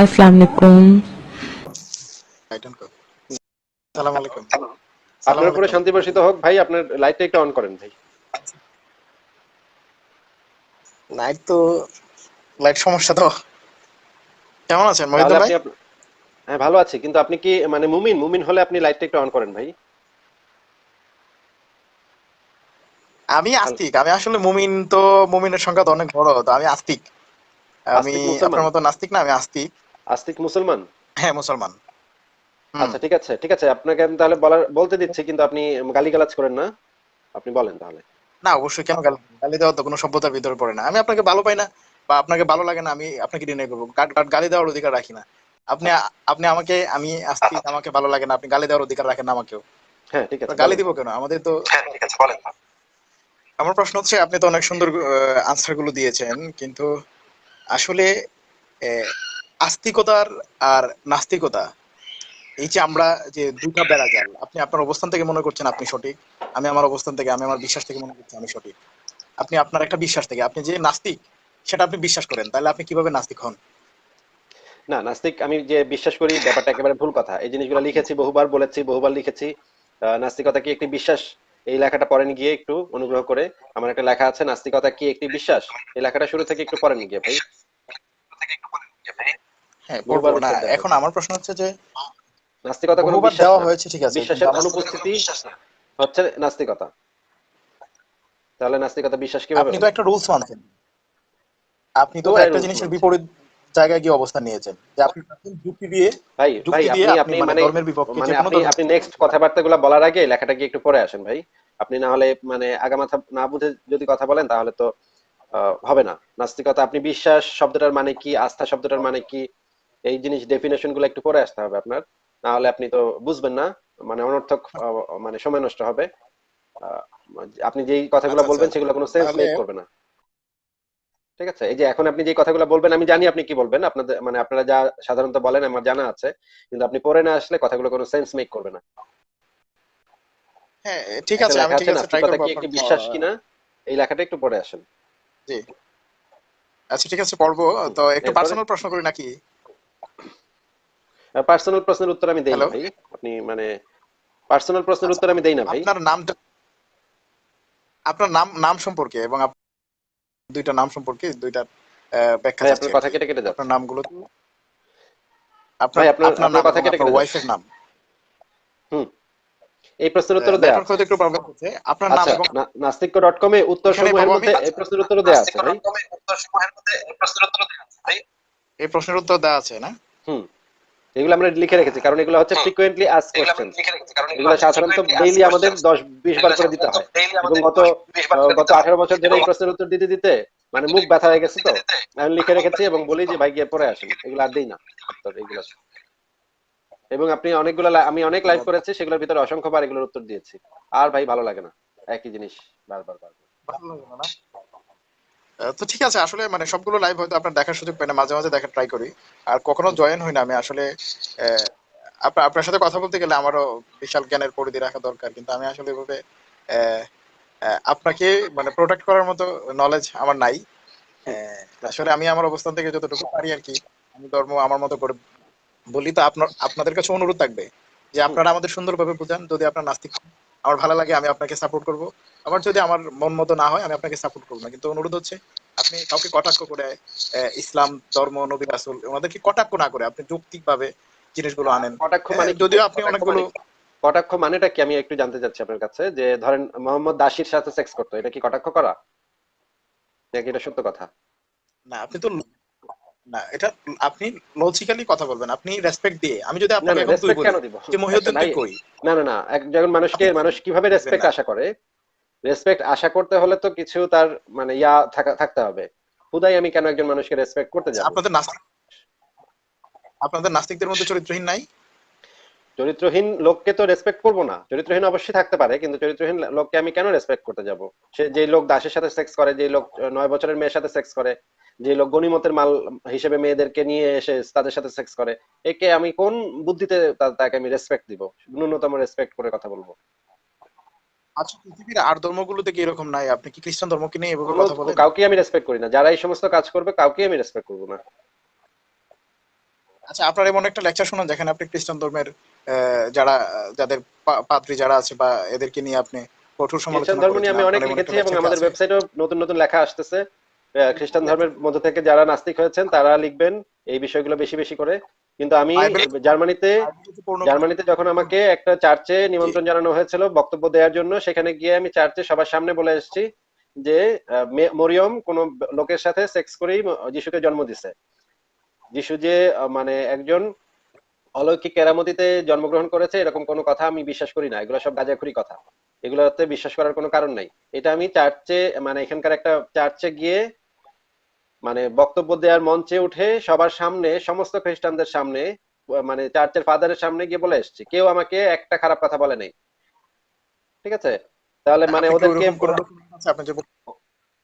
আসসালামু আলাইকুম আসসালামু আলাইকুম আপনার উপরে শান্তি বর্ষিত হোক ভাই আপনার লাইটটা একটু অন করেন ভাই। লাইট তো লাইট সমস্যা তো। কেমন আছেন মহিদুল ভাই? হ্যাঁ ভালো আছি কিন্তু আপনি কি মানে মুমিন? মুমিন হলে আপনি লাইটটা একটু অন করেন ভাই। আমি আস্তিক আমি আসলে মুমিন তো মুমিনের সংখ্যা তো অনেক বড় তো আমি আস্তিক। আমি আপনার মতো নাস্তিক না আমি আস্তিক। আস্তিক মুসলমান? হ্যাঁ মুসলমান। আচ্ছা ঠিক আছে ঠিক আছে আপনাকে আমি তাহলে বলার বলতে দিচ্ছি কিন্তু আপনি গালিগালাজ করেন না। আপনি বলেন তাহলে। না অবশ্যই কেন গালি গালি দেওয়া তো কোনো সভ্যতার ভিতরে পড়ে না। আমি আপনাকে ভালো পাই না বা আপনাকে ভালো লাগে না আমি আপনাকে ডিনাই করব। গালি দেওয়ার অধিকার রাখি না। আপনি আপনি আমাকে আমি আস্তিক আমাকে ভালো লাগে না আপনি গালি দেওয়ার অধিকার রাখেন না আমাকেও। হ্যাঁ ঠিক আছে গালি। দিব কেন? আমাদের তো হ্যাঁ ঠিক আছে বলেন। আমার প্রশ্ন হচ্ছে আপনি তো অনেক সুন্দর আনসারগুলো দিয়েছেন কিন্তু আসলে আস্তিকতার আর নাস্তিকতা। এই যে আমরা যে দুটা বেড়া জাল আপনি আপনার অবস্থান থেকে মনে করছেন আপনি সঠিক আমি আমার অবস্থান থেকে আমি আমার বিশ্বাস থেকে মনে করছি আমি সঠিক। আপনি আপনার একটা বিশ্বাস থেকে আপনি যে নাস্তিক সেটা আপনি বিশ্বাস করেন তাহলে আপনি কীভাবে নাস্তিক হন? না নাস্তিক আমি যে বিশ্বাস করি ব্যাপারটা একেবারে ভুল কথা। এই জিনিসগুলো লিখেছি বহুবার বলেছি বহুবার লিখেছি। আহ, নাস্তিকতা কি একটি বিশ্বাস? এই লেখাটা পড়েন গিয়ে একটু অনুগ্রহ করে। আমার একটা লেখা আছে নাস্তিকতা কি একটি বিশ্বাস? এই লেখাটা শুরু থেকে একটু পড়েন গিয়ে ভাই। হ্যাঁ বলব না। এখন আমার প্রশ্ন হচ্ছে যে নাস্তিকতা কোনো বিশ্বাস দেওয়া হয়েছে ঠিক আছে। বিশ্বাসের অনুপস্থিতি হচ্ছে নাস্তিকতা। তাহলে নাস্তিকতা বিশ্বাস কীভাবে আপনি তো একটা রুলস মানছেন। আপনি তো একটা জিনিসের বিপরীত জায়গায় গিয়ে অবস্থান নিয়েছেন। যে আপনি যুক্তি দিয়ে ভাই ভাই আপনি মানে মানে ধর্মের বিপক্ষে মানে আপনি আপনি নেক্সট কথাবার্তাগুলো বলার আগে লেখাটা কি একটু পড়ে আসেন ভাই। আপনি না হলে মানে আগামাথা না বুঝে যদি কথা বলেন তাহলে তো আহ, হবে না। নাস্তিকতা আপনি বিশ্বাস শব্দটার মানে কি? আস্থা শব্দটার মানে কি? এই জিনিস ডেফিনেশনগুলো একটু পড়ে আসতে হবে আপনার। না হলে আপনি তো বুঝবেন না মানে অনর্থক মানে সময় নষ্ট হবে। আপনি যেই কথাগুলো আচ্ছা, বলবেন আচ্ছা। সেগুলো কোনো সেন্স মেক করবে না। ঠিক আছে? এই যে এখন আপনি যে কথাগুলো বলবেন আমি জানি আপনি কি বলবেন। আপনাদের মানে আপনারা যা সাধারণত বলেন আমার জানা আছে। কিন্তু আপনি পড়ে না আসলে কথাগুলো কোনো সেন্স মেক করবে না। হ্যাঁ ঠিক আছে আমি ঠিক আছে ট্রাই করব একটি বিশ্বাস কিনা? এই লেখাটা একটু পড়ে আসেন। জি। আচ্ছা ঠিক আছে পড়ব। তো একটু পার্সোনাল প্রশ্ন করি নাকি? পার্সোনাল প্রশ্নের উত্তর আমি দেই না ভাই। আপনি মানে পার্সোনাল প্রশ্নের উত্তর আমি দেই না ভাই। আপনার নামটা আপনার নাম নাম সম্পর্কে এবং দুইটা নাম সম্পর্কে দুইটা ব্যাখ্যা ভাই আপনার কথা কেটে কেটে যাচ্ছে আপনার নামগুলো আপনার ভাই, আপনার- আপনার আপনার নাম কথা কেটে আপনার কেটে ওয়াইফের নাম। হুম। এই প্রশ্নের উত্তর দেয়া নেটওয়ার্ক হয়তো একটু প্রবলেম হচ্ছে। আপনার নাম আচ্ছা এবং নাস্তিক ডট কমে উত্তর এখানে সমূহের মধ্যে এই প্রশ্নের উত্তর দেয়া আছে ভাই। এই প্রশ্নের উত্তর দেওয়া আছে না হুম। এগুলো আমরা লিখে রেখেছি কারণ এগুলো হচ্ছে ফ্রিকোয়েন্টলি আস কোশ্চেন এগুলো সাধারণত ডেইলি আমাদের দশ বিশ বার করে দিতে হয়। এবং গত গত আঠারো বছর ধরে এই প্রশ্নের উত্তর দিতে দিতে মানে মুখ ব্যথা হয়ে গেছে তো। আমি লিখে রেখেছি এবং বলি যে ভাই গিয়ে পড়ে আসেন। এগুলো আর দেই না। এগুলো। এবং আপনি অনেকগুলো আমি অনেক লাইভ করেছি সেগুলোর ভিতরে অসংখ্য বার এগুলোর উত্তর দিয়েছি। আর ভাই ভালো লাগে না। একই জিনিস বারবার বারবার। ভালো লাগে না, তো ঠিক আছে, আসলে মানে সবগুলো লাইভ হয়তো আপনার দেখার সুযোগ পাই না, মাঝে মাঝে দেখার ট্রাই করি। আর কখনো জয়েন হই না আমি, আসলে আপনার সাথে কথা বলতে গেলে আমারও বিশাল জ্ঞানের পরিধি রাখা দরকার, কিন্তু আমি আসলে এভাবে আপনাকে মানে প্রোটেক্ট করার মতো নলেজ আমার নাই। আসলে আমি আমার অবস্থান থেকে যতটুকু পারি আর কি, আমি ধর্ম আমার মতো করে বলি, তো আপনার, আপনাদের কাছে অনুরোধ থাকবে যে আপনারা আমাদের সুন্দরভাবে বুঝান, যদি আপনার নাস্তিক আমার ভালো লাগে আমি আপনাকে সাপোর্ট করব। আমার যদি আমার মন মতো না হয় আমি আপনাকে সাপোর্ট করব না। কিন্তু অনুরোধ হচ্ছে আপনি কাউকে কটাক্ষ করে ইসলাম ধর্ম নবী রাসুল ওনাদেরকে কটাক্ষ না করে আপনি যৌক্তিক ভাবে জিনিসগুলো আনেন। কটাক্ষ মানে যদিও আপনি কটাক্ষ অনেকগুলো মানে কটাক্ষ মানেটা কি? আমি একটু জানতে চাচ্ছি আপনার কাছে যে ধরেন মোহাম্মদ দাসির সাথে সেক্স করতো এটা কি কটাক্ষ করা? নাকি এটা সত্য কথা? না আপনি তো না এটা আপনি লজিক্যালি কথা বলবেন আপনি রেসপেক্ট দিয়ে। আমি যদি আপনাকে এখন তুই বলি যে মহিউদ্দিন আচ্ছা, তুই কই না না না একজন মানুষকে মানুষ কীভাবে রেসপেক্ট আশা করে? রেসপেক্ট আশা করতে হলে তো কিছু তার মানে ইয়া থাকা- থাকতে হবে। হুদাই আমি কেন একজন মানুষকে রেসপেক্ট করতে যাব? আপনাদের নাস্তিক আপনাদের নাস্তিকদের মধ্যে চরিত্রহীন নাই? চরিত্রহীন লোককে তো রেসপেক্ট করব না। চরিত্রহীন অবশ্যই থাকতে পারে কিন্তু চরিত্রহীন লোককে আমি কেন রেসপেক্ট করতে যাব? সে যে লোক দাসের সাথে সেক্স করে যে লোক নয় বছরের মেয়ের সাথে সেক্স করে যে লোক গণিমতের মাল হিসেবে মেয়েদেরকে নিয়ে এসে তাদের সাথে সেক্স করে একে আমি কোন বুদ্ধিতে তাকে আমি রেসপেক্ট দিব? ন্যূনতম রেসপেক্ট করে কথা বলব। আচ্ছা পৃথিবীর আর ধর্মগুলোতে কি এরকম নাই। আপনি কি খ্রিস্টান ধর্মকে নিয়ে এভাবে কথা বলেন? কাউকে আমি রেসপেক্ট করি না। যারা এই সমস্ত কাজ করবে কাউকে আমি রেসপেক্ট করব না। আচ্ছা আপনার এমন একটা লেকচার শোনান যেখানে আপনি খ্রিস্টান ধর্মের যারা যাদের পা- পাদ্রী যারা আছে বা এদেরকে নিয়ে আপনি কঠোর খ্রিস্টান সমালোচনা ধর্ম নিয়ে আমি অনেক লিখেছি এবং আমাদের? ওয়েবসাইটেও নতুন নতুন লেখা আসতেছে। খ্রিস্টান ধর্মের মধ্য থেকে যারা নাস্তিক হয়েছেন তারা লিখবেন এই বিষয়গুলো বেশি বেশি করে। কিন্তু আমি জার্মানিতে জার্মানিতে যখন আমাকে একটা চার্চে নিমন্ত্রণ জানানো হয়েছিল বক্তব্য দেওয়ার জন্য সেখানে গিয়ে আমি চার্চে সবার সামনে বলে এসেছি যে মরিয়ম কোন লোকের সাথে সেক্স করেই যিশুকে জন্ম দিছে। যিশু যে মানে একজন অলৌকিক কেরামতিতে জন্মগ্রহণ করেছে এরকম কোনো কথা আমি বিশ্বাস করি না। এগুলো সব গাজাখুরি কথা। এগুলোতে বিশ্বাস করার কোনো কারণ নাই। এটা আমি চার্চে মানে এখানকার একটা চার্চে গিয়ে মানে বক্তব্য দেওয়ার মঞ্চে উঠে সবার সামনে সমস্ত খ্রিস্টানদের সামনে মানে চার্চের ফাদারের সামনে গিয়ে বলে এসছে কেউ আমাকে একটা খারাপ কথা বলে নাই। ঠিক আছে? তাহলে মানে ওদেরকে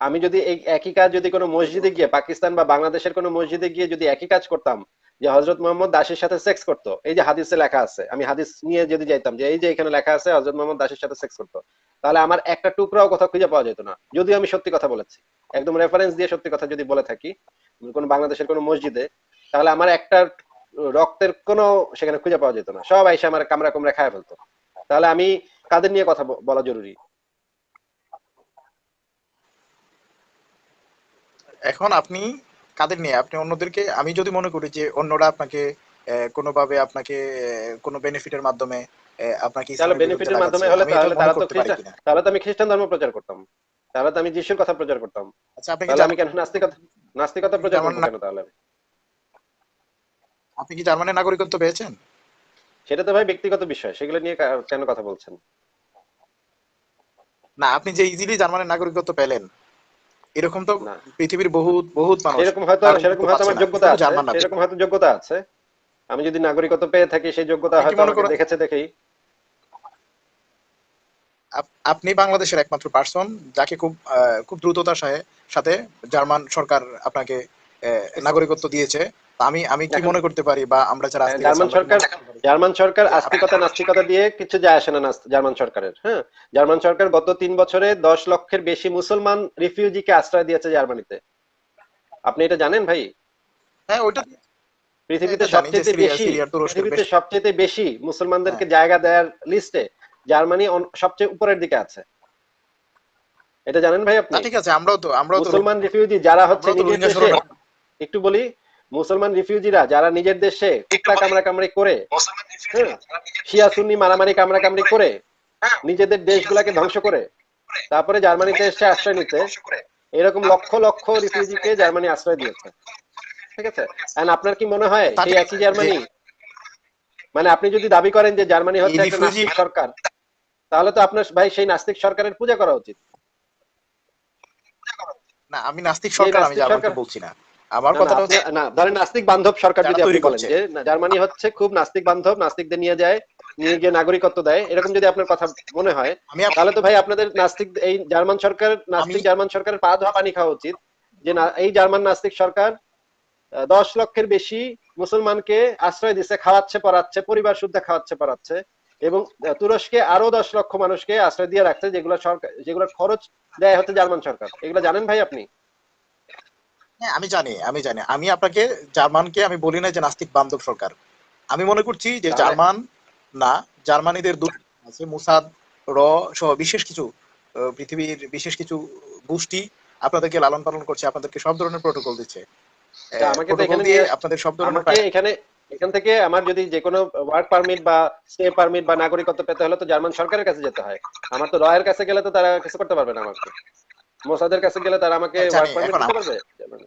আমি যদি এই একই কাজ যদি কোনো মসজিদে গিয়ে পাকিস্তান বা বাংলাদেশের কোনো মসজিদে গিয়ে যদি একই কাজ করতাম যে হজরত মোহাম্মদ দাসের সাথে সেক্স করতো। এই যে হাদিসে লেখা আছে, আমি হাদিস নিয়ে যদি যাইতাম যে এই যে এখানে লেখা আছে হজরত মোহাম্মদ দাসের সাথে সেক্স করতো, তাহলে আমার একটা টুকরাও কথা খুঁজে পাওয়া যেত না। যদিও আমি সত্যি কথা বলেছি, একদম রেফারেন্স দিয়ে সত্যি কথা যদি বলে থাকি, কোন বাংলাদেশের কোনো মসজিদে, তাহলে আমার একটা রক্তের কোনো সেখানে খুঁজে পাওয়া যেত না। সব আইসে আমার কামরা কুমরা খায় ফেলতো। তাহলে আমি কাদের নিয়ে কথা বলা জরুরি? এখন আপনি কাদের নিয়ে? আপনি অন্যদেরকে আমি যদি মনে করি যে অন্যরা আপনাকে কোনোভাবে আপনাকে কোনো বেনিফিটের মাধ্যমে আপনাকে তাহলে বেনিফিটের মাধ্যমে হলে তাহলে তারা তো খ্রিস্টান তাহলে তো আমি খ্রিস্টান ধর্ম প্রচার করতাম। তাহলে তো আমি যিশুর কথা প্রচার করতাম। আচ্ছা আপনি আমি কেন নাস্তিকতা নাস্তিকতা প্রচার না- কেন তাহলে? আপনি কি জার্মানির নাগরিকত্ব পেয়েছেন? সেটা তো ভাই ব্যক্তিগত বিষয় সেগুলো নিয়ে কেন কথা বলছেন? না আপনি যে ইজিলি জার্মানির নাগরিকত্ব পেলেন এরকম তো পৃথিবীর বহুত বহুত মানুষ সেরকম হয়তো সেরকম হয়তো আমার যোগ্যতা আছে। সেরকম হয়তো যোগ্যতা আছে। আমি যদি নাগরিকত্ব পেয়ে থাকি সেই যোগ্যতা আপনি হয়তো আমাকে দেখেছে দেখেই। আপনি বাংলাদেশের একমাত্র পার্সন যাকে খুব খুব দ্রুততার সাথে সাথে জার্মান সরকার আপনাকে নাগরিকত্ব দিয়েছে। তা আমি আমি কি মনে করতে পারি বা আমরা যারা জার্মান সরকার? জার্মান সরকার আস্তিকতা নাস্তিকতা দিয়ে কিছু যায় আসে না জার্মান সরকারের হ্যাঁ? জার্মান সরকার গত তিন বছরে দশ লক্ষের বেশি মুসলমান রিফিউজিকে আশ্রয় দিয়েছে জার্মানিতে। আপনি এটা জানেন ভাই? হ্যাঁ ওইটা পৃথিবীতে সবচেয়ে বেশি পৃথিবীতে সবচেয়ে বেশি মুসলমানদেরকে হ্যাঁ। জায়গা দেওয়ার লিস্টে জার্মানি সবচেয়ে উপরের দিকে আছে। এটা জানেন ভাই আপনি? ঠিক আছে আমরাও তো আমরাও তো মুসলমান রিফিউজি যারা হচ্ছে। একটু বলি মুসলমান রিফিউজিরা যারা নিজের দেশে কুত্তা কামড়া কামড়ি করে হ্যাঁ, শিয়া সুন্নি মারামারি কামড়া কামড়ি করে নিজেদের দেশগুলাকে ধ্বংস করে তারপরে জার্মানিতে এসে আশ্রয় নিতে এরকম লক্ষ লক্ষ রিফিউজিকে জার্মানি আশ্রয় দিয়েছে। ঠিক আছে? And আপনার কি মনে হয় সেই একই জার্মানি? মানে আপনি যদি দাবি করেন যে জার্মানি হচ্ছে একটা নাস্তিক সরকার তাহলে তো আপনার ভাই সেই নাস্তিক সরকারের পূজা করা উচিত। না আমি নাস্তিক সরকার আমি জার্মানকে বলছি না। আমার কথাটা হচ্ছে না ধরেন নাস্তিক বান্ধব সরকার যদি আপনি বলেন যে জার্মানি হচ্ছে খুব নাস্তিক বান্ধব নাস্তিকদের নিয়ে যায় নিয়ে গিয়ে নাগরিকত্ব দেয় এরকম যদি আপনার কথা মনে হয় তাহলে তো ভাই আপনাদের নাস্তিক এই জার্মান সরকার নাস্তিক জার্মান সরকারের পা ধোয়া পানি খাওয়া উচিত যে না এই জার্মান নাস্তিক সরকার দশ লক্ষের বেশি মুসলমানকে আশ্রয় দিচ্ছে খাওয়াচ্ছে পড়াচ্ছে পরিবার শুদ্ধ খাওয়াচ্ছে পড়াচ্ছে এবং তুরস্কে আরও দশ লক্ষ মানুষকে আশ্রয় দিয়ে রাখছে যেগুলো সরকার যেগুলো খরচ দেয় হচ্ছে জার্মান সরকার। এগুলো জানেন ভাই আপনি? হ্যাঁ আমি জানি আমি জানি। আমি আপনাকে জার্মানকে আমি বলি না যে নাস্তিক বান্ধব সরকার। আমি মনে করছি যে জার্মান না জার্মানিদের দূর আছে মুসাদ র সহ বিশেষ কিছু পৃথিবীর বিশেষ কিছু গোষ্ঠী আপনাদেরকে লালন পালন করছে আপনাদেরকে সব ধরনের প্রোটোকল দিচ্ছে। আপনাদের সব ধরনের এখানে এখান থেকে আমার যদি যে কোনো ওয়ার্ক পারমিট বা স্টে পারমিট বা নাগরিকত্ব পেতে হলে তো জার্মান সরকারের কাছে যেতে হয়। আমার তো রয়ের কাছে গেলে তো তারা কিছু করতে পারবে না আমাকে। মোসাদের কাছে গেলে তারা আমাকে ওয়ার্ক পারমিট দিতে পারবে?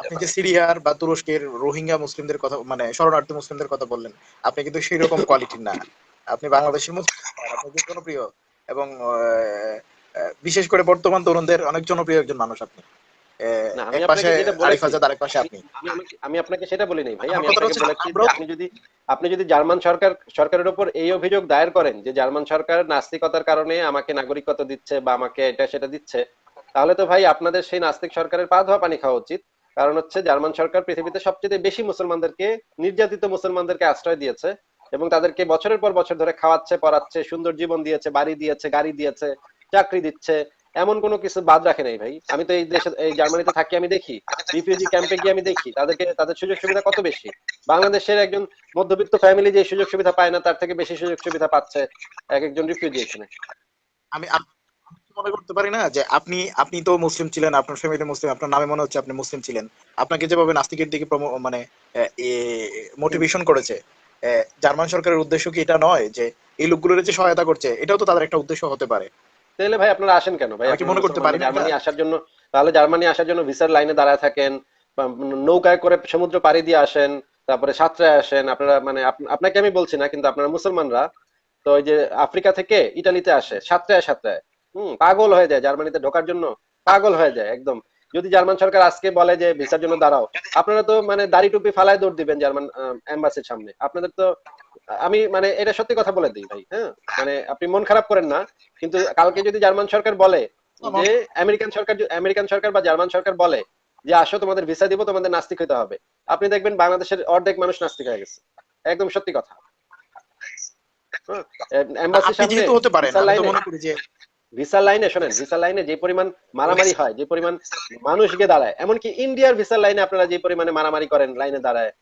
আপনি যে সিরিয়ার বা তুরস্কের রোহিঙ্গা মুসলিমদের কথা মানে শরণার্থী মুসলিমদের কথা বললেন আপনি কিন্তু সেই রকম কোয়ালিটির না। আপনি বাংলাদেশের মুসলিম আপনি জনপ্রিয় এবং বিশেষ করে বর্তমান তরুণদের অনেক জনপ্রিয় একজন মানুষ আপনি। এক আপনাকে পাশে যেটা বলেছি- আরিফ আজাদ আরেক পাশে আপনি। আমি আপনাকে সেটা বলি নাই ভাই আমি আপনাকে বলেছি আপনি যদি আপনি যদি জার্মান সরকার সরকারের উপর এই অভিযোগ দায়ের করেন যে জার্মান সরকার নাস্তিকতার কারণে আমাকে নাগরিকত্ব দিচ্ছে বা আমাকে এটা সেটা দিচ্ছে তাহলে তো ভাই আপনাদের সেই নাস্তিক সরকারের পা ধোয়া পানি খাওয়া উচিত। কারণ হচ্ছে জার্মান সরকার পৃথিবীতে সবচেয়ে বেশি মুসলমানদেরকে নির্যাতিত মুসলমানদেরকে আশ্রয় দিয়েছে এবং তাদেরকে বছরের পর বছর ধরে খাওয়াচ্ছে পড়াচ্ছে সুন্দর জীবন দিয়েছে বাড়ি দিয়েছে গাড়ি দিয়েছে চাকরি দিচ্ছে এমন কোনো কিছু বাদ রাখে নাই ভাই। আমি তো এই দেশে, এই জার্মানিতে থাকি, আমি দেখি। রিফিউজি ক্যাম্পে গিয়ে আমি দেখি। তাদেরকে, তাদের সুযোগ সুবিধা কত বেশি? বাংলাদেশের একজন মধ্যবিত্ত ফ্যামিলি যে সুযোগ সুবিধা পায় না, তার থেকে বেশি সুযোগ সুবিধা পাচ্ছে এক একজন রিফিউজি এখানে। আমি মনে করতে পারি না যে আপনি আপনি তো মুসলিম ছিলেন, আপনার ফ্যামিলি মুসলিম, আপনার নামে মনে হচ্ছে আপনি মুসলিম ছিলেন। আপনাকে যেভাবে নাস্তিকের দিকে মানে মোটিভেশন করেছে জার্মান সরকারের উদ্দেশ্য কি এটা নয় যে এই লোকগুলোর যে সহায়তা করছে, এটাও তো তাদের একটা উদ্দেশ্য হতে পারে। তাহলে ভাই আপনারা আসেন কেন? ভাই মনে করতে মুসলমান পারি না? জার্মানি আসার জন্য তাহলে জার্মানি আসার জন্য ভিসার লাইনে দাঁড়ায় থাকেন নৌকায় করে সমুদ্র পাড়ি দিয়ে আসেন তারপরে সাতটায় আসেন আপনারা মানে আপনাকে আমি বলছি না কিন্তু আপনারা মুসলমানরা তো ওই যে আফ্রিকা থেকে ইটালিতে আসে সাতটায় সাতটায় হম পাগল হয়ে যায় জার্মানিতে ঢোকার জন্য পাগল হয়ে যায় একদম। যদি জার্মান সরকার আজকে বলে যে ভিসার জন্য দাঁড়াও আপনারা তো মানে দাড়ি টুপি ফালায় দৌড় দিবেন জার্মান এম্বাসির সামনে। আপনাদের তো আমি মানে এটা সত্যি কথা বলে দিই ভাই হ্যাঁ? মানে আপনি মন খারাপ করেন না কিন্তু কালকে যদি জার্মান সরকার বলে যে আমেরিকান সরকার আমেরিকান সরকার বা জার্মান সরকার বলে যে আসো তোমাদের ভিসা দিব তোমাদের নাস্তিক হতে হবে। আপনি দেখবেন বাংলাদেশের অর্ধেক মানুষ নাস্তিক হয়ে গেছে। একদম সত্যি কথা। ভিসা লাইনে করি যে ভিসা লাইনে শোনেন ভিসা লাইনে যে পরিমাণ মারামারি হয় যে পরিমাণ মানুষ গিয়ে দাঁড়ায় এমনকি ইন্ডিয়ার ভিসা লাইনে আপনারা যে পরিমাণে মারামারি করেন লাইনে দাঁড়ায়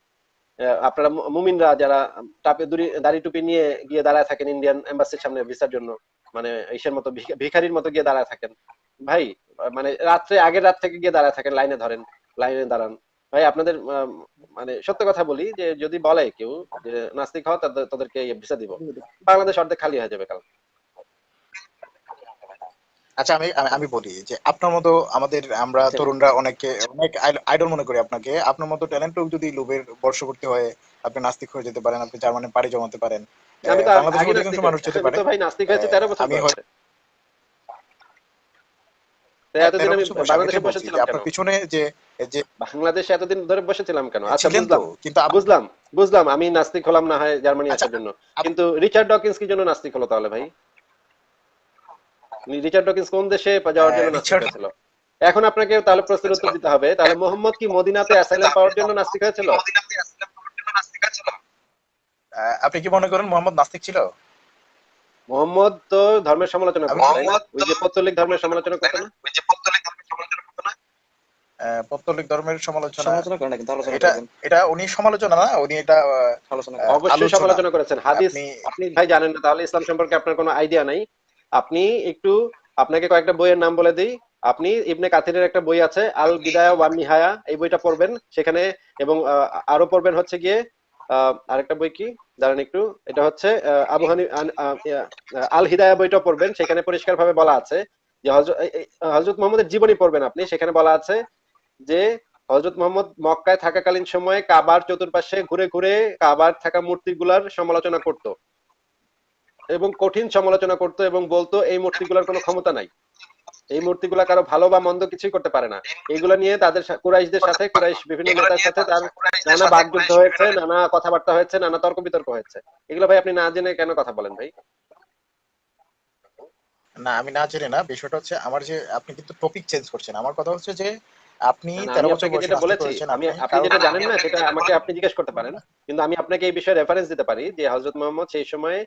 আপনারা মুমিনরা যারা টাপে দুরি দাড়ি টুপি নিয়ে গিয়ে দাঁড়ায় থাকেন ইন্ডিয়ান এম্বাসির সামনে ভিসার জন্য মানে ইসের মতো ভিখারির মতো গিয়ে দাঁড়ায় থাকেন। ভাই মানে রাত্রে আগের রাত থেকে গিয়ে দাঁড়ায় থাকেন লাইনে ধরেন লাইনে দাঁড়ান। ভাই আপনাদের মানে সত্য কথা বলি যে যদি বলে কেউ যে নাস্তিক হওয়া তাদেরকে ভিসা দিব। বাংলাদেশ অর্ধেক খালি হয়ে যাবে কাল। আচ্ছা আমি আমি- বলি যে আপনার মতো আমাদের আমরা আচ্ছা। তরুণরা অনেকে অনেক আইডল মনে করি আপনাকে। আপনার মতো ট্যালেন্ট যদি লোভের বর্ষবর্তী হয়ে আপনি নাস্তিক হয়ে যেতে পারেন আপনি জার্মানে পাড়ি জমাতে পারেন আমি তো আগে বাংলাদেশের অধিকাংশ মানুষ। যেতে পারে। ভাই নাস্তিক হয়েছে তেরো বছর বাংলাদেশে এতদিন ধরে বসেছিলাম কেন? আচ্ছা বুঝলাম। কিন্তু বুঝলাম বুঝলাম আমি নাস্তিক হলাম না হয় জার্মানি আচ্ছা, আসার জন্য। কিন্তু রিচার্ড ডকিন্স কি জন্য নাস্তিক হলো তাহলে ভাই? রিচার্ড ডকিন্স কোন দেশে যাওয়ার জন্য হ্যাঁ, নাস্তিক হয়েছিল? এখন আপনাকে তাহলে প্রশ্নের উত্তর দিতে হবে। তাহলে মোহাম্মদ কি মদিনাতে অ্যাসাইলাম পাওয়ার জন্য নাস্তিক হয়েছিল? আপনি কি মনে করেন মোহাম্মদ নাস্তিক ছিল? মোহাম্মদ তো ধর্মের সমালোচনা আমি- করতো তাই না? ওই যে পত্তলিক ধর্মের সমালোচনা করতো না? আহ, পৌত্তলিক ধর্মের সমালোচনা সমালোচনা করেন না কিন্তু আলোচনা এটা এটা উনি সমালোচনা না উনি এটা অবশ্যই সমালোচনা করেছেন। হাদিস আপনি- আপনি ভাই জানেন না তাহলে ইসলাম সম্পর্কে আপনার কোনো আইডিয়া নাই। আপনি একটু আপনাকে কয়েকটা বইয়ের নাম বলে দিই। আপনি ইবনে কাথিরের একটা বই আছে আল বিদায়া ওয়ান নিহায়া। এই বইটা পড়বেন সেখানে এবং আরও পড়বেন হচ্ছে গিয়ে আরেকটা বই কি? দাঁড়ান একটু। এটা হচ্ছে আবু হানি আল হিদায়া বইটা পড়বেন। সেখানে পরিষ্কার ভাবে বলা আছে যে এই, মোহাম্মদের জীবনী পড়বেন আপনি। সেখানে বলা আছে যে হযরত মোহাম্মদ মক্কায় থাকাকালীন সময়ে কাবার চতুর্পাশে ঘুরে ঘুরে কাবার থাকা মূর্তিগুলার সমালোচনা করত। এবং কঠিন সমালোচনা করত এবং বলতো এই মূর্তিগুলোর কোনো ক্ষমতা নাই। এই মূর্তিগুলা কারও ভালো বা মন্দ কিছুই করতে পারে না। এগুলো নিয়ে তাদের কুরাইশদের সাথে কুরাইশ বিভিন্ন নেতার সাথে তার নানা বাকযুদ্ধ হয়েছে নানা কথাবার্তা হয়েছে নানা তর্ক বিতর্ক হয়েছে। এগুলো ভাই আপনি না জেনে কেন কথা বলেন ভাই? না আমি না জানি না। বিষয়টা হচ্ছে আমার যে আপনি কিন্তু টপিক চেঞ্জ করছেন। আমার কথা হচ্ছে যে আপনি না, তেরো আমি বছর আপনাকে বয়সে যেটা নাস্তিক বলেছি আমি আপনি আপনি যেটা জানেন না সেটা আমাকে আপনি জিজ্ঞেস করতে পারেন। কিন্তু আমি আপনাকে এই বিষয়ে রেফারেন্স দিতে পারি যে হযরত মোহাম্মদ সেই সময়ে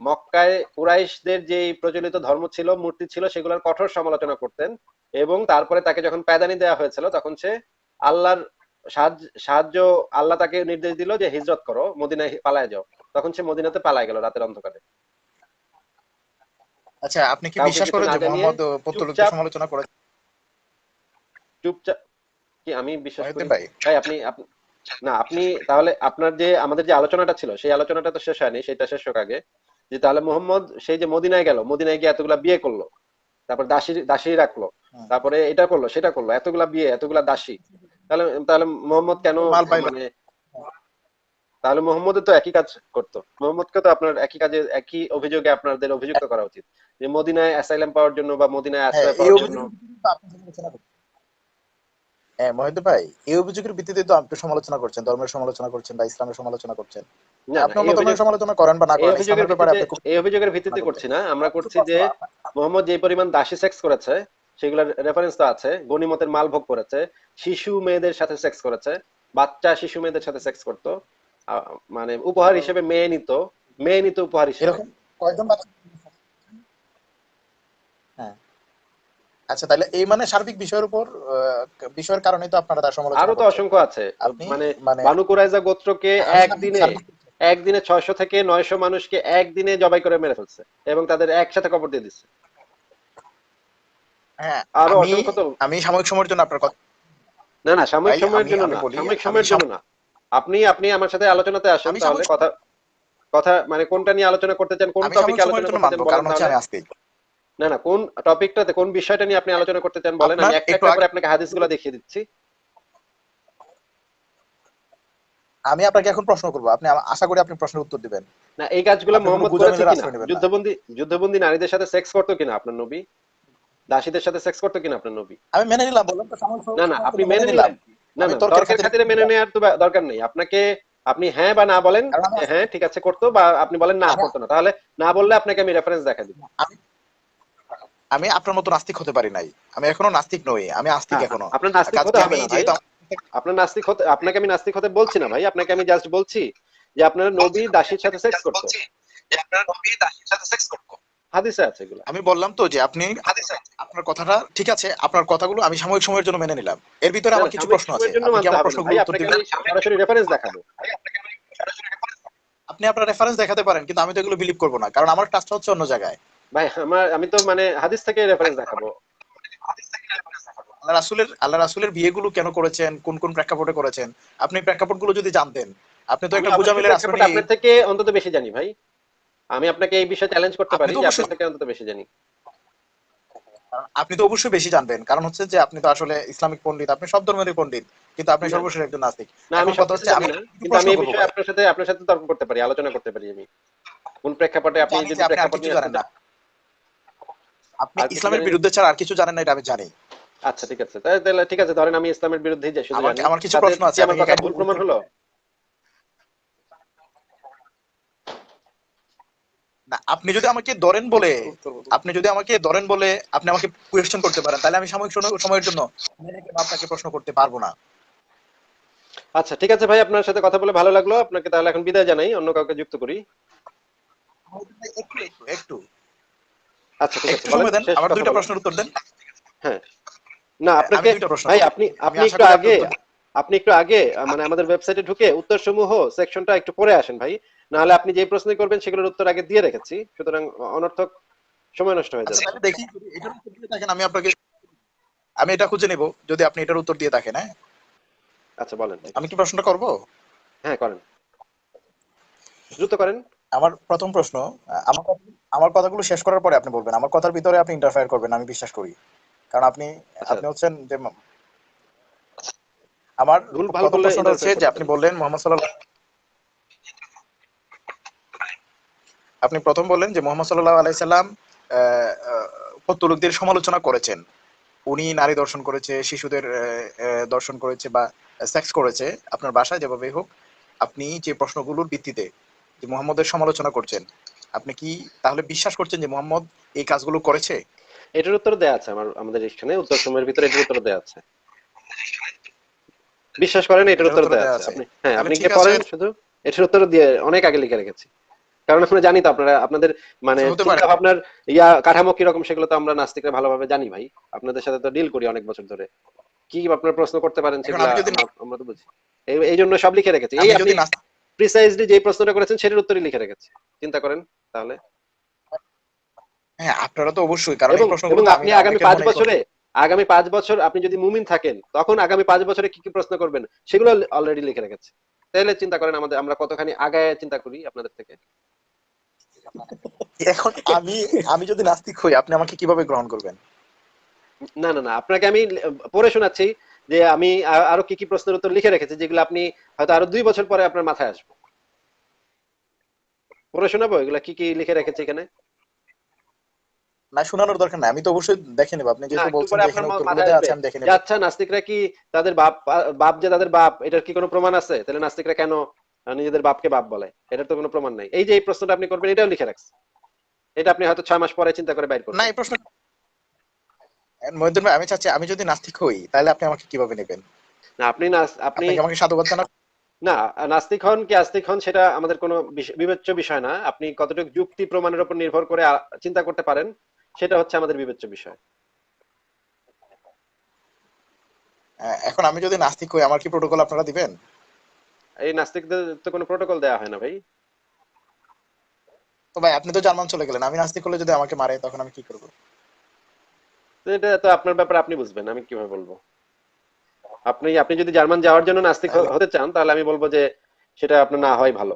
মক্কায় কুরাইশদের যে প্রচলিত ধর্ম ছিল মূর্তি ছিল সেগুলোর কঠোর সমালোচনা করতেন এবং তারপরে তাকে যখন প্যাদানি দেওয়া হয়েছিল তখন সে আল্লাহর সাহায্য আল্লাহ তাকে নির্দেশ দিল যে হিজরত করো মদিনায় পালায় যাও। তখন সে মদিনাতে পালায় গেল রাতের অন্ধকারে। আচ্ছা আপনি কি বিশ্বাস করেন যে মোহাম্মদ পত্তলিকদের সমালোচনা করে? চুপচাপ কি আমি বিশ্বাস করি? ভাই। আপনি না আপনি তাহলে আপনার যে আমাদের যে আলোচনাটা ছিল সেই আলোচনাটা তো শেষ হয়নি সেটা শেষ হোক আগে। যে তাহলে মোহাম্মদ সেই যে মদিনায় গেল মদিনায় গিয়ে এতগুলা বিয়ে করল। তারপর দাসী দাসী রাখল। তারপরে এটা করল সেটা করল এতগুলা বিয়ে এতগুলা দাসী। তাহলে তাহলে মোহাম্মদ কেন মানে তাহলে মোহাম্মদের তো একই কাজ করতো। মোহাম্মদকে তো আপনার একই কাজে একই অভিযোগে আপনাদের অভিযুক্ত করা উচিত। যে মদিনায় অ্যাসাইলাম পাওয়ার জন্য বা মদিনায় হ্যাঁ, আশ্রয় পাওয়ার জন্য অভিযোগের ভিত্তিতে তো আপনি সমালোচনা করছেন। হ্যাঁ মহিউদ্দিন ভাই এই অভিযোগের ভিত্তিতে তো আপনি সমালোচনা করছেন ধর্মের সমালোচনা করছেন বা ইসলামের সমালোচনা করছেন। না, না, আপনি অন্য এই ধর্মের অভিযোগ- সমালোচনা করেন বা না করেন অভিযোগের ইসলামের ব্যাপারে আপনি ভিত্তিতে খুব এই অভিযোগের ভিত্তিতে করছি না। আমরা করছি যে মোহাম্মদ যে পরিমাণ দাসী সেক্স করেছে সেগুলোর রেফারেন্স তো আছে গনিমতের মাল ভোগ করেছে শিশু মেয়েদের সাথে সেক্স করেছে বাচ্চা শিশু মেয়েদের সাথে সেক্স করতো মানে উপহার হিসেবে মেয়ে নিত মেয়ে নিত উপহার হিসেবে। হ্যাঁ। আচ্ছা তাহলে এই মানে সার্বিক বিষয়ের উপর বিষয়ের কারণে তো আপনারা তার সমালোচনা আরও তো অসংখ্য আছে। মানে মানে বানু কুরাইজা গোত্রকে একদিনে একদিনে ছয়শো থেকে নয়শো মানুষকে একদিনে জবাই করে মেরে ফেলছে এবং তাদের একসাথে কবর দিয়ে দিচ্ছে। হ্যাঁ আরও অসংখ্য তো আমি সাময়িক সময়ের জন্য আপনার কথা না না সাময়িক সময়ের জন্য না সাময়িক সময়ের জন্য না। আপনি আপনি আমার সাথে আলোচনাতে আসেন তাহলে কথা কথা মানে কোনটা নিয়ে আলোচনা করতে চান কোন টপিকে আলোচনা করতে চান কারণ হচ্ছে আমি না না কোন টপিকটাতে কোন বিষয়টা নিয়ে আপনি আলোচনা করতে চান বলেন? আমি একটা একটা করে আপনাকে হাদিসগুলো দেখিয়ে দিচ্ছি। আমি আপনাকে এখন প্রশ্ন করব। আপনি আশা করি আপনি প্রশ্নের উত্তর দিবেন। না এই কাজগুলো মোহাম্মদ করেছে কিনা। যুদ্ধবন্দী যুদ্ধবন্দী নারীদের সাথে সেক্স করতো কিনা আপনার নবী? দাসীদের সাথে সেক্স করতো কিনা আপনার নবী? আমি মেনে নিলাম বললাম তো না না আপনি মেনে নিলাম। না না তর্কের খাতিরে- মেনে নেওয়ার তো দরকার নেই। আপনাকে আপনি হ্যাঁ বা না বলেন হ্যাঁ ঠিক আছে করতো বা আপনি বলেন না আমি- করতো না। তাহলে না বললে আপনাকে আমি রেফারেন্স দেখা দিব। আমি আপনার মতো নাস্তিক হতে পারি নাই। আমি এখনও নাস্তিক নই আমি আস্তিক এখনও। আপনার নাস্তিক হতে হবে আমি না ভাই। যেহেতু আপনার নাস্তিক হতে আপনাকে আমি নাস্তিক হতে বলছি না ভাই আপনাকে আমি জাস্ট বলছি যে আপনার নবী দাসীর সাথে সেক্স করতো। হাদিসে আছে এগুলো। আমি বললাম তো যে আপনি আপনার কথাটা ঠিক আছে আপনার কথাগুলো আমি সাময়িক সময়ের জন্য মেনে নিলাম। এর ভিতরে আমার কিছু প্রশ্ন আছে। আপনি আমার প্রশ্নগুলো উত্তর দিবেন? সরাসরি রেফারেন্স দেখাবো। আপনি আপনার রেফারেন্স দেখাতে পারেন কিন্তু আমি তো এগুলো বিলিভ করব না কারণ আমার কাজটা হচ্ছে অন্য জায়গায়। ভাই আমার আমি তো মানে হাদিস থেকে রেফারেন্স দেখাবো। আল্লাহ রাসুলের আল্লাহ রাসুলের বিয়েগুলো কেন করেছেন? কোন কোন প্রেক্ষাপটে করেছেন? আপনি প্রেক্ষাপটগুলো যদি জানতেন আপনি তো একটা আমি বুঝামিলের আপনার থেকে অন্তত বেশি জানি ভাই। আমি আপনাকে এই বিষয়ে চ্যালেঞ্জ করতে পারি যে আপনার থেকে অন্তত বেশি জানি। আপনি তো অবশ্যই বেশি জানবেন। কারণ হচ্ছে যে আপনি তো আসলে ইসলামিক পণ্ডিত আপনি সব ধর্মেরই পণ্ডিত কিন্তু আপনি। সর্বশেষ একজন নাস্তিক। না আমি কথা হচ্ছে আমি কিন্তু আমি এই বিষয়ে আপনার সাথে আপনার সাথে তর্ক করতে পারি আলোচনা করতে পারি আমি। কোন প্রেক্ষাপটে আপনি যদি প্রেক্ষাপট জানেন না। আপনি ইসলামের বিরুদ্ধে ছাড়া আর কিছু জানেন না এটা আমি জানি। আচ্ছা ঠিক আছে। তাহলে ঠিক আছে ধরেন আমি ইসলামের বিরুদ্ধেই যাই শুধু আমার- কিছু প্রশ্ন আছে, আমার কথা ভুল প্রমাণ হলো? না আপনি যদি আমাকে ধরেন বলে আপনি যদি আমাকে ধরেন বলে আপনি আমাকে কোয়েশ্চেন করতে পারেন তাহলে আমি সাময়িক সময়- সময়ের জন্য আপনাকে প্রশ্ন করতে পারব না। আচ্ছা ঠিক আছে ভাই আপনার সাথে কথা বলে ভালো লাগল। আপনাকে তাহলে এখন বিদায় জানাই অন্য কাউকে যুক্ত করি। একটু একটু। আচ্ছা ঠিক আছে একটু সময় দেন শেষ আমার দুইটা প্রশ্নের উত্তর দেন। হ্যাঁ। না আমি আপনাকে ভাই আপনি আপনি একটু আগে আপনি একটু আগে মানে আমাদের ওয়েবসাইটে ঢুকে উত্তর সেকশনটা একটু পরে আসেন ভাই। নাহলে আপনি যে প্রশ্নই করবেন সেগুলোর উত্তর আগে দিয়ে রেখেছি। সুতরাং অনর্থক সময় নষ্ট হয়ে আচ্ছা যাবে তাহলে দেখি এটার উত্তর দিয়ে থাকেন আমি আপনাকে আমি এটা খুঁজে নেব যদি আপনি এটার উত্তর দিয়ে থাকেন হ্যাঁ? আচ্ছা বলেন আমি কি প্রশ্নটা করব? হ্যাঁ করেন। দ্রুত করেন। আমার প্রথম প্রশ্ন আমার আমার কথাগুলো শেষ করার পরে আপনি বলবেন। আমার কথার ভিতরে আপনি ইন্টারফেয়ার করবেন আমি বিশ্বাস করি। কারণ আপনি আচ্ছা। আপনি হচ্ছেন যে আমার প্রশ্নটা হচ্ছে যে আপনি বললেন মোহাম্মদ সাল্লাল্লাহু আপনি প্রথম বললেন যে মোহাম্মদ সাল্লাল্লাহু আলাইহি সাল্লাম আহ, সমালোচনা করেছেন। উনি নারী দর্শন করেছে শিশুদের দর্শন করেছে বা সেক্স করেছে। আপনার বাসায় যেভাবেই হোক আপনি যে প্রশ্নগুলোর ভিত্তিতে যে মোহাম্মদের সমালোচনা করছেন আপনি কি তাহলে বিশ্বাস করছেন যে মোহাম্মদ এই কাজগুলো করেছে? এটার উত্তর দেয়া আছে আমার আমাদের এখানে উত্তর সময়ের ভিতরে এটার উত্তর দেয়া আছে। বিশ্বাস করেন এটার উত্তর দেয়া আছে। আপনি হ্যাঁ আপনি কি পড়েন শুধু। এটার উত্তর দিয়ে অনেক আগে লিখে রেখেছি। কারণ আমরা জানি তো আপনারা আপনাদের মানে ভাবনার ইয়া কাঠামো কীরকম সেগুলো তো আমরা নাস্তিকরা ভালোভাবে জানি ভাই। আপনাদের সাথে তো ডিল করি অনেক বছর ধরে। কি আপনার প্রশ্ন করতে পারেন সেগুলো না- আমরা- তো বুঝি। এই- জন্য সব লিখে রেখেছি। এই আপনি প্রিসাইজলি যে প্রশ্নটা করেছেন সেটার উত্তরই লিখে রেখেছি। চিন্তা করেন তাহলে। হ্যাঁ আপনারা তো অবশ্যই কারণ এই প্রশ্নগুলো আপনি আগামী বছরে আগামী পাঁচ বছর আপনি যদি মুমিন থাকেন তখন আগামী পাঁচ বছরে কি কি প্রশ্ন করবেন সেগুলো অলরেডি লিখে রেখেছে। তাহলে চিন্তা করেন আমাদের আমরা কতখানি আগায় চিন্তা করি আপনাদের থেকে। এখন আমি আমি যদি নাস্তিক হই আপনি আমাকে কীভাবে গ্রহণ করবেন? না না না আপনাকে আমি পড়ে শোনাচ্ছি। যে আমি আরও কি কি প্রশ্নের উত্তর লিখে রেখেছি যেগুলো আপনি হয়তো আরও দুই বছর পরে আপনার মাথায় আসবে। পড়ে শোনাবো? এগুলা কি কি লিখে রেখেছি এখানে? না শোনানোর দরকার নাই। আমি তো অবশ্যই দেখে নেব। আপনি যেহেতু বলছেন আছে আমি দেখে নেব। আচ্ছা নাস্তিকরা কি তাদের বাপ বাপ যে তাদের বাপ এটার কি কোনো প্রমাণ আছে? তাহলে নাস্তিকরা কেন নিজেদের বাপকে বাপ বলে? এটার তো কোনো প্রমাণ নাই। এই যে এই প্রশ্নটা আপনি করবেন এটাও লিখে রাখছে। এটা আপনি হয়তো ছয় মাস পরে চিন্তা করে বাইর করবেন। না এই প্রশ্ন মহিউদ্দিন ভাই আমি চাচ্ছি আমি যদি নাস্তিক হই তাহলে আপনি আমাকে কীভাবে নেবেন? না আপনি না আপনি আমাকে সাধুবাদ জানান। না নাস্তিক হন কি আস্তিক হন সেটা আমাদের কোনো বিবেচ্য বিষয় না। আপনি কতটুকু যুক্তি প্রমাণের উপর নির্ভর করে চিন্তা করতে পারেন সেটা হচ্ছে আমাদের বিবেচ্য বিষয়। এখন আমি যদি নাস্তিক হই আমার কি প্রোটোকল আপনারা দিবেন? এই নাস্তিকদের তো কোনো প্রোটোকল দেওয়া হয় না ভাই। তো ভাই আপনি তো জার্মান চলে গেলেন আমি নাস্তিক হলে যদি আমাকে মারে তখন আমি কি করব? এটা তো আপনার ব্যাপারে আপনি বুঝবেন আমি কীভাবে বলব? আপনি আপনি যদি জার্মান যাওয়ার জন্য নাস্তিক হতে চান তাহলে আমি বলব যে সেটা আপনার না হয় ভালো।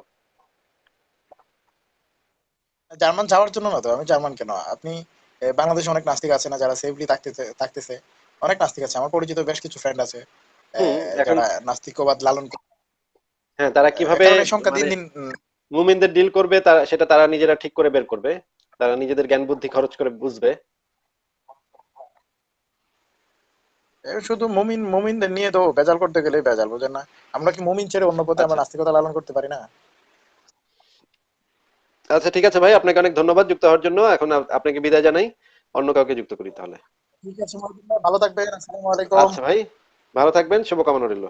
জার্মান যাওয়ার জন্য না তো আমি জার্মান কেন? আপনি বাংলাদেশে অনেক নাস্তিক আছে না যারা সেফলি থাকতেছে থাকতেছে। অনেক নাস্তিক আছে আমার পরিচিত বেশ কিছু ফ্রেন্ড আছে যারা নাস্তিকবাদ লালন করে হ্যাঁ তারা কীভাবে সংখ্যা দিন মানে দিন মুমিনদের ডিল করবে তারা সেটা তারা নিজেরা ঠিক করে বের করবে তারা নিজেদের জ্ঞান বুদ্ধি খরচ করে বুঝবে এ, শুধু মুমিন মুমিনদের নিয়ে তো বেজাল করতে গেলে বেজাল বোঝেন না? আমরা কি মুমিন ছেড়ে অন্য পথে আমরা আচ্ছা। নাস্তিকতা লালন করতে পারি না? আচ্ছা ঠিক আছে ভাই আপনাকে অনেক ধন্যবাদ যুক্ত হওয়ার জন্য। এখন আপনাকে বিদায় জানাই। অন্য কাউকে যুক্ত করি তাহলে। ঠিক আছে ভালো থাকবেন আসসালামু আলাইকুম। আচ্ছা ভাই ভালো থাকবেন শুভকামনা রইল।